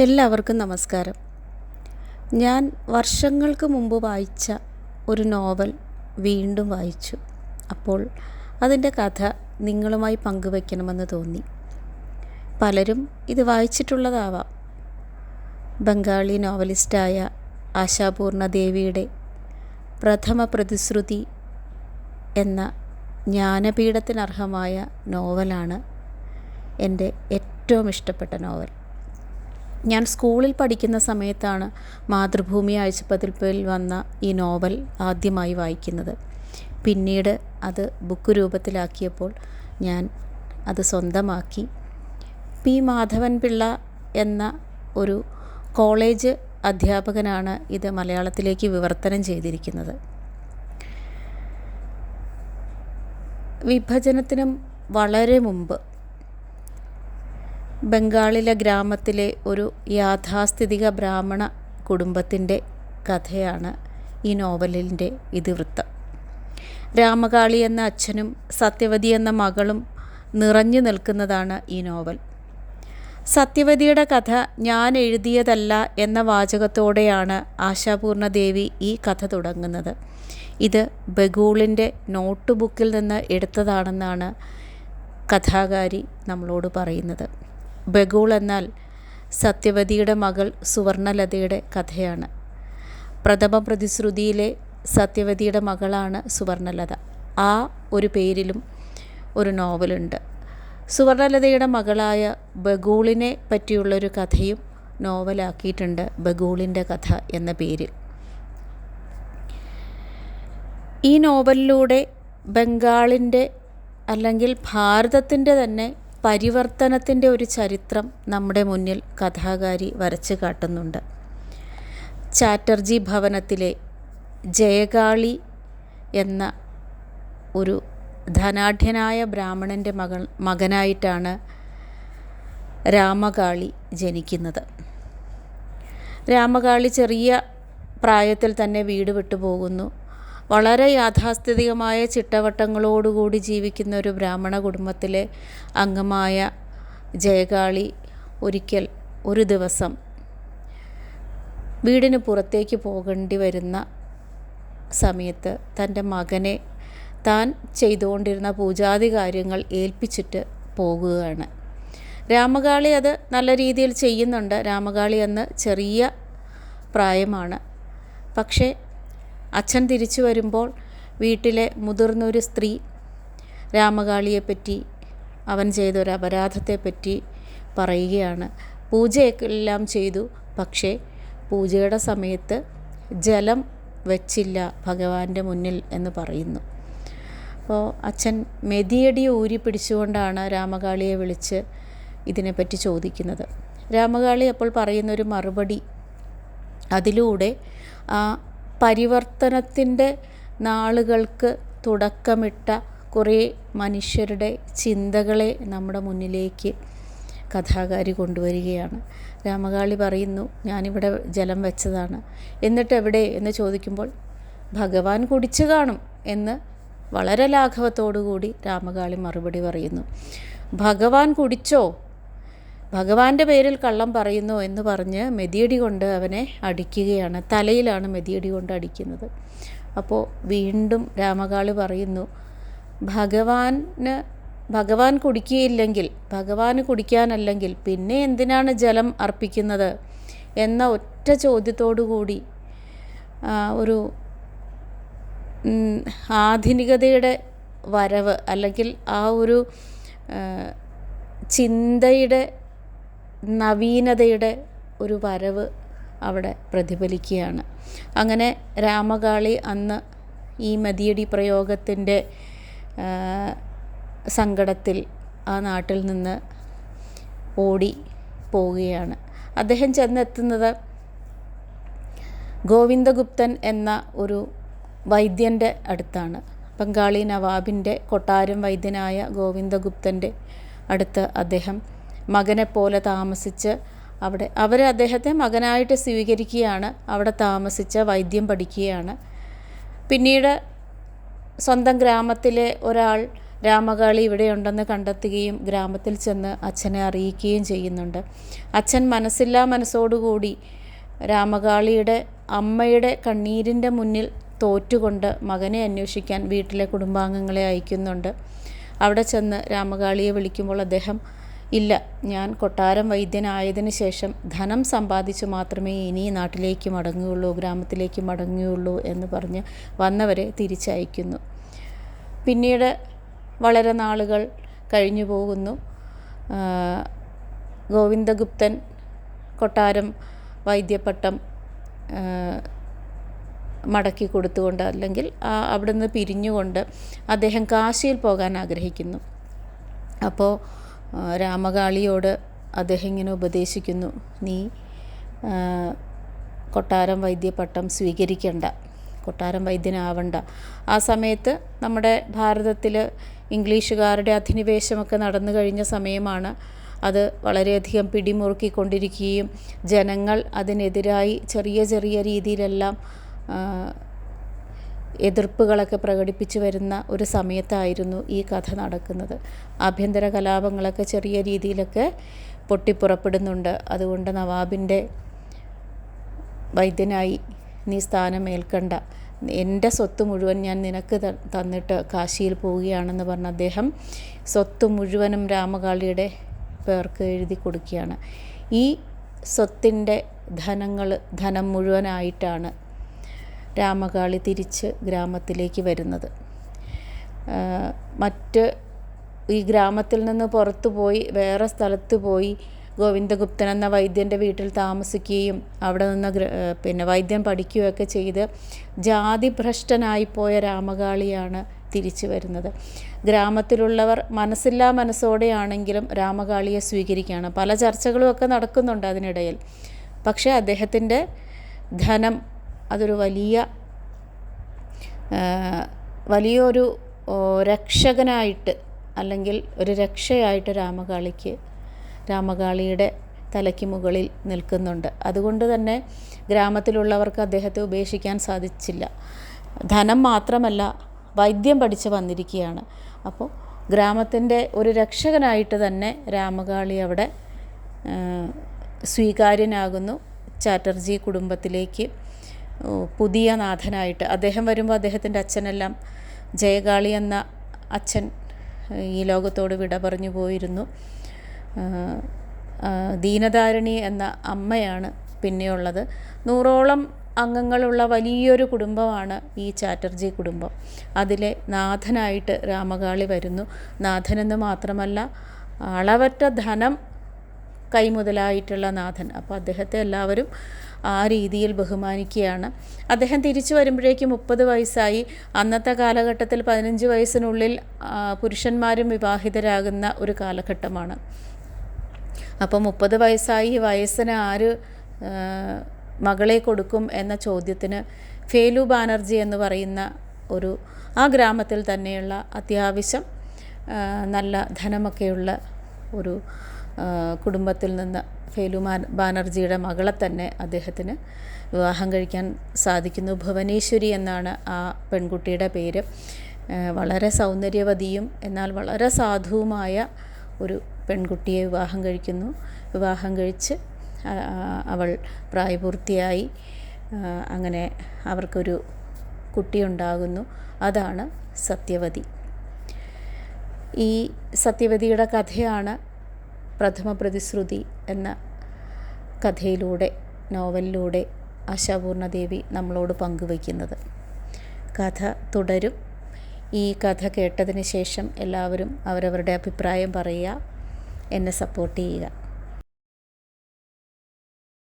എല്ലാവർക്കും നമസ്കാരം. ഞാൻ വർഷങ്ങൾക്ക് മുമ്പ് വായിച്ച ഒരു നോവൽ വീണ്ടും വായിച്ചു. അപ്പോൾ അതിന്റെ കഥ നിങ്ങളുമായി പങ്കുവയ്ക്കണമെന്ന് തോന്നി. പലരും ഇത് വായിച്ചിട്ടുള്ളതാവാം. ബംഗാളി നോവലിസ്റ്റായ ആശാപൂർണ ദേവിയുടെ പ്രഥമ പ്രതിശ്രുതി എന്ന ജ്ഞാനപീഠത്തിനർഹമായ നോവലാണ് എന്റെ ഏറ്റവും ഇഷ്ടപ്പെട്ട നോവൽ. ഞാൻ സ്കൂളിൽ പഠിക്കുന്ന സമയത്താണ് മാതൃഭൂമി ആഴ്ചപ്പതിപ്പിൽ വന്ന ഈ നോവൽ ആദ്യമായി വായിക്കുന്നത്. പിന്നീട് അത് ബുക്ക് രൂപത്തിലാക്കിയപ്പോൾ ഞാൻ അത് സ്വന്തമാക്കി. പി. മാധവൻ പിള്ള എന്ന ഒരു കോളേജ് അധ്യാപകനാണ് ഇത് മലയാളത്തിലേക്ക് വിവർത്തനം ചെയ്തിരിക്കുന്നത്. വിഭജനത്തിനും വളരെ മുമ്പ് ബംഗാളിലെ ഗ്രാമത്തിലെ ഒരു യാഥാസ്ഥിതിക ബ്രാഹ്മണ കുടുംബത്തിന്റെ കഥയാണ് ഈ നോവലിന്റെ ഇതിവൃത്തം. രാമകാളി എന്ന അച്ഛനും സത്യവതി എന്ന മകളും നിറഞ്ഞു നിൽക്കുന്നതാണ് ഈ നോവൽ. സത്യവതിയുടെ കഥ ഞാൻ എഴുതിയതല്ല എന്ന വാചകത്തോടെയാണ് ആശാപൂർണ ദേവി ഈ കഥ തുടങ്ങുന്നത്. ഇത് ബഗൂളിന്റെ നോട്ട് ബുക്കിൽ നിന്ന് എടുത്തതാണെന്നാണ് കഥാകാരി നമ്മളോട് പറയുന്നത്. ബഗൂൾ എന്നാൽ സത്യവതിയുടെ മകൾ സുവർണലതയുടെ കഥയാണ്. പ്രഥമ പ്രതിശ്രുതിയിലെ സത്യവതിയുടെ മകളാണ് സുവർണലത. ആ ഒരു പേരിലും ഒരു നോവലുണ്ട്. സുവർണലതയുടെ മകളായ ബഗൂളിനെ പറ്റിയുള്ളൊരു കഥയും നോവലാക്കിയിട്ടുണ്ട് ബഗൂളിന്റെ കഥ എന്ന പേരിൽ. ഈ നോവലിലൂടെ ബംഗാളിന്റെ അല്ലെങ്കിൽ ഭാരതത്തിന്റെ തന്നെ പരിവർത്തനത്തിന്റെ ഒരു ചരിത്രം നമ്മുടെ മുന്നിൽ കഥാകാരി വരച്ചു കാട്ടുന്നുണ്ട്. ചാറ്റർജി ഭവനത്തിലെ ജയകാളി എന്ന ഒരു ധനാഢ്യനായ ബ്രാഹ്മണന്റെ മകൾ മകനായിട്ടാണ് രാമകാളി ജനിക്കുന്നത്. രാമകാളി ചെറിയ പ്രായത്തിൽ തന്നെ വീട് വിട്ടു പോകുന്നു വളരെ യാഥാസ്ഥിതികമായ ചിട്ടവട്ടങ്ങളോടുകൂടി ജീവിക്കുന്ന ഒരു ബ്രാഹ്മണ കുടുംബത്തിലെ അംഗമായ ജയകാളി ഒരിക്കൽ ഒരു ദിവസം വീടിന് പുറത്തേക്ക് പോകേണ്ടി വരുന്ന സമയത്ത് തന്റെ മകനെ താൻ ചെയ്തുകൊണ്ടിരുന്ന പൂജാതി കാര്യങ്ങൾ ഏൽപ്പിച്ചിട്ട് പോകുകയാണ്. രാമകാളി അത് നല്ല രീതിയിൽ ചെയ്യുന്നുണ്ട്. രാമകാളി അന്ന് ചെറിയ പ്രായമാണ്. പക്ഷേ അച്ഛൻ തിരിച്ചു വരുമ്പോൾ വീട്ടിലെ മുതിർന്നൊരു സ്ത്രീ രാമകാളിയെപ്പറ്റി അവൻ ചെയ്തൊരു അപരാധത്തെപ്പറ്റി പറയുകയാണ്. പൂജയെല്ലാം ചെയ്തു. പക്ഷേ പൂജയുടെ സമയത്ത് ജലം വെച്ചില്ല ഭഗവാന്റെ മുന്നിൽ എന്ന് പറയുന്നു. അപ്പോൾ അച്ഛൻ മെതിയടി ഊരി പിടിച്ചുകൊണ്ടാണ് രാമകാളിയെ വിളിച്ച് ഇതിനെപ്പറ്റി ചോദിക്കുന്നത്. രാമകാളി അപ്പോൾ പറയുന്നൊരു മറുപടി അതിലൂടെ ആ പരിവർത്തനത്തിന്റെ നാളുകൾക്ക് തുടക്കമിട്ട കുറേ മനുഷ്യരുടെ ചിന്തകളെ നമ്മുടെ മുന്നിലേക്ക് കഥാകാരി കൊണ്ടുവരികയാണ്. രാമകാളി പറയുന്നു ഞാനിവിടെ ജലം വെച്ചതാണ്. എന്നിട്ട് എവിടെ? എന്ന് ചോദിക്കുമ്പോൾ ഭഗവാൻ കുടിച്ചു കാണും എന്ന് വളരെ ലാഘവത്തോടുകൂടി രാമകാളി മറുപടി പറയുന്നു. ഭഗവാൻ കുടിച്ചോ? ഭഗവാന്റെ പേരിൽ കള്ളം പറയുന്നു എന്ന് പറഞ്ഞ് മെതിയടി കൊണ്ട് അവനെ അടിക്കുകയാണ്. തലയിലാണ് മെതിയടി കൊണ്ട് അടിക്കുന്നത്. അപ്പോൾ വീണ്ടും രാമകാളി പറയുന്നു ഭഗവാന് ഭഗവാൻ കുടിക്കുകയില്ലെങ്കിൽ ഭഗവാന് കുടിക്കാനല്ലെങ്കിൽ പിന്നെ എന്തിനാണ് ജലം അർപ്പിക്കുന്നത്? എന്ന ഒറ്റ ചോദ്യത്തോടു കൂടി ഒരു ആധുനികതയുടെ വരവ് അല്ലെങ്കിൽ ആ ഒരു ചിന്തയുടെ നവീനതയുടെ ഒരു വരവ് അവിടെ പ്രതിഫലിക്കുകയാണ്. അങ്ങനെ രാമകാളി അന്ന് ഈ മതിയടി പ്രയോഗത്തിന്റെ സങ്കടത്തിൽ ആ നാട്ടിൽ നിന്ന് ഓടി പോവുകയാണ്. അദ്ദേഹം ചെന്നെത്തുന്നത് ഗോവിന്ദഗുപ്തൻ എന്ന ഒരു വൈദ്യന്റെ അടുത്താണ്. ബംഗാളി നവാബിന്റെ കൊട്ടാരം വൈദ്യനായ ഗോവിന്ദഗുപ്തന്റെ അടുത്ത് അദ്ദേഹം മകനെപ്പോലെ താമസിച്ച് അവിടെ അവർ അദ്ദേഹത്തെ മകനായിട്ട് സ്വീകരിക്കുകയാണ് അവിടെ താമസിച്ച് വൈദ്യം പഠിക്കുകയാണ്. പിന്നീട് സ്വന്തം ഗ്രാമത്തിലെ ഒരാൾ രാമകാളി ഇവിടെയുണ്ടെന്ന് കണ്ടെത്തുകയും ഗ്രാമത്തിൽ ചെന്ന് അച്ഛനെ അറിയിക്കുകയും ചെയ്യുന്നുണ്ട്. അച്ഛൻ മനസ്സില്ലാ മനസ്സോടുകൂടി രാമകാളിയുടെ അമ്മയുടെ കണ്ണീരിന്റെ മുന്നിൽ തോറ്റുകൊണ്ട് മകനെ അന്വേഷിക്കാൻ വീട്ടിലെ കുടുംബാംഗങ്ങളെ അയക്കുന്നുണ്ട്. അവിടെ ചെന്ന് രാമകാളിയെ വിളിക്കുമ്പോൾ അദ്ദേഹം ഇല്ല. ഞാൻ കൊട്ടാരം വൈദ്യനായതിനു ശേഷം ധനം സമ്പാദിച്ചു മാത്രമേ ഇനി നാട്ടിലേക്ക് മടങ്ങുകയുള്ളൂ ഗ്രാമത്തിലേക്ക് മടങ്ങുകയുള്ളൂ എന്ന് പറഞ്ഞ് വന്നവരെ തിരിച്ചയക്കുന്നു. പിന്നീട് വളരെ നാളുകൾ കഴിഞ്ഞു പോകുന്നു. ഗോവിന്ദഗുപ്തൻ കൊട്ടാരം വൈദ്യപട്ടം മടക്കി കൊടുത്തുകൊണ്ട് അല്ലെങ്കിൽ അവിടുന്ന് പിരിഞ്ഞുകൊണ്ട് അദ്ദേഹം കാശിയിൽ പോകാൻ ആഗ്രഹിക്കുന്നു. അപ്പോൾ രാമകാളിയോട് അദ്ദേഹം ഇങ്ങനെ ഉപദേശിക്കുന്നു നീ കൊട്ടാരം വൈദ്യപട്ടം സ്വീകരിക്കണ്ട കൊട്ടാരം വൈദ്യനാവണ്ട. ആ സമയത്ത് നമ്മുടെ ഭാരതത്തിൽ ഇംഗ്ലീഷുകാരുടെ അധിനിവേശമൊക്കെ നടന്നു കഴിഞ്ഞ സമയമാണ് അത് വളരെയധികം പിടിമുറുക്കിക്കൊണ്ടിരിക്കുകയും ജനങ്ങൾ അതിനെതിരായി ചെറിയ ചെറിയ രീതിയിലെല്ലാം എതിർപ്പുകളൊക്കെ പ്രകടിപ്പിച്ചു വരുന്ന ഒരു സമയത്തായിരുന്നു ഈ കഥ നടക്കുന്നത്. ആഭ്യന്തര കലാപങ്ങളൊക്കെ ചെറിയ രീതിയിലൊക്കെ പൊട്ടിപ്പുറപ്പെടുന്നുണ്ട്. അതുകൊണ്ട് നവാബിന്റെ വൈദ്യനായി നീ സ്ഥാനം ഏൽക്കണ്ട എന്റെ സ്വത്ത് മുഴുവൻ ഞാൻ നിനക്ക് തന്നിട്ട് കാശിയിൽ പോവുകയാണെന്ന് പറഞ്ഞ അദ്ദേഹം സ്വത്ത് മുഴുവനും രാമകാളിയുടെ പേർക്ക് എഴുതി കൊടുക്കുകയാണ്. ഈ സ്വത്തിന്റെ ധനങ്ങൾ ധനം മുഴുവനായിട്ടാണ് രാമകാളി തിരിച്ച് ഗ്രാമത്തിലേക്ക് വരുന്നത്. മറ്റ് ഈ ഗ്രാമത്തിൽ നിന്ന് പുറത്തു പോയി വേറെ സ്ഥലത്ത് പോയി ഗോവിന്ദഗുപ്തൻ എന്ന വൈദ്യന്റെ വീട്ടിൽ താമസിക്കുകയും അവിടെ നിന്ന് പിന്നെ വൈദ്യം പഠിക്കുകയൊക്കെ ചെയ്ത് ജാതിഭ്രഷ്ടനായിപ്പോയ രാമകാളിയാണ് തിരിച്ചു വരുന്നത്. ഗ്രാമത്തിലുള്ളവർ മനസ്സില്ലാ മനസ്സോടെയാണെങ്കിലും രാമകാളിയെ സ്വീകരിക്കുകയാണ്. പല ചർച്ചകളും ഒക്കെ നടക്കുന്നുണ്ട് അതിനിടയിൽ. പക്ഷേ അദ്ദേഹത്തിന്റെ ധനം അതൊരു വലിയ വലിയൊരു രക്ഷകനായിട്ട് അല്ലെങ്കിൽ ഒരു രക്ഷയായിട്ട് രാമകാളിക്ക് രാമകാളിയുടെ തലയ്ക്ക് മുകളിൽ നിൽക്കുന്നുണ്ട്. അതുകൊണ്ട് തന്നെ ഗ്രാമത്തിലുള്ളവർക്ക് അദ്ദേഹത്തെ ഉപേക്ഷിക്കാൻ സാധിച്ചില്ല. ധനം മാത്രമല്ല വൈദ്യം പഠിച്ച് വന്നിരിക്കുകയാണ്. അപ്പോൾ ഗ്രാമത്തിന്റെ ഒരു രക്ഷകനായിട്ട് തന്നെ രാമകാളി അവിടെ സ്വീകാര്യനാകുന്നു. ചാറ്റർജി കുടുംബത്തിലേക്ക് പുതിയ നാഥനായിട്ട്. അദ്ദേഹം വരുമ്പോൾ അദ്ദേഹത്തിന്റെ അച്ഛനെല്ലാം ജയകാളി എന്ന അച്ഛൻ ഈ ലോകത്തോട് വിട പറഞ്ഞു പോയിരുന്നു. ദീനധാരിണി എന്ന അമ്മയാണ് പിന്നെയുള്ളത്. നൂറോളം അംഗങ്ങളുള്ള വലിയൊരു കുടുംബമാണ് ഈ ചാറ്റർജി കുടുംബം. അതിലെ നാഥനായിട്ട് രാമകാളി വരുന്നു. നാഥനെന്ന് മാത്രമല്ല അളവറ്റ ധനം കൈമുതലായിട്ടുള്ള നാഥൻ. അപ്പോൾ അദ്ദേഹത്തെ എല്ലാവരും ആ രീതിയിൽ ബഹുമാനിക്കുകയാണ്. അദ്ദേഹം തിരിച്ചു വരുമ്പോഴേക്കും മുപ്പത് വയസ്സായി. അന്നത്തെ കാലഘട്ടത്തിൽ പതിനഞ്ച് വയസ്സിനുള്ളിൽ പുരുഷന്മാരും വിവാഹിതരാകുന്ന ഒരു കാലഘട്ടമാണ്. അപ്പോൾ മുപ്പത് വയസ്സായി വയസ്സിന് ആര് മകളെ കൊടുക്കും എന്ന ചോദ്യത്തിന് ഫേലു ബാനർജി എന്ന് പറയുന്ന ഒരു ആ ഗ്രാമത്തിൽ തന്നെയുള്ള അത്യാവശ്യം നല്ല ധനമൊക്കെയുള്ള ഒരു കുടുംബത്തിൽ നിന്ന് ഫേലു ബാനർജിയുടെ മകളെ തന്നെ അദ്ദേഹത്തിന് വിവാഹം കഴിക്കാൻ സാധിക്കുന്നു. ഭുവനേശ്വരി എന്നാണ് ആ പെൺകുട്ടിയുടെ പേര്. വളരെ സൗന്ദര്യവതിയും എന്നാൽ വളരെ സാധുവുമായ ഒരു പെൺകുട്ടിയെ വിവാഹം കഴിക്കുന്നു. വിവാഹം കഴിച്ച് അവൾ പ്രായപൂർത്തിയായി. അങ്ങനെ അവർക്കൊരു കുട്ടിയുണ്ടാകുന്നു. അതാണ് സത്യവതി. ഈ സത്യവതിയുടെ കഥയാണ് പ്രഥമ പ്രതിശ്രുതി എന്ന കഥയിലൂടെ നോവലിലൂടെ ആശാപൂർണദേവി നമ്മളോട് പങ്കുവയ്ക്കുന്നത്. കഥ തുടരും. ഈ കഥ കേട്ടതിന് ശേഷം എല്ലാവരും അവരവരുടെ അഭിപ്രായം പറയുക എന്നെ സപ്പോർട്ട് ചെയ്യുക.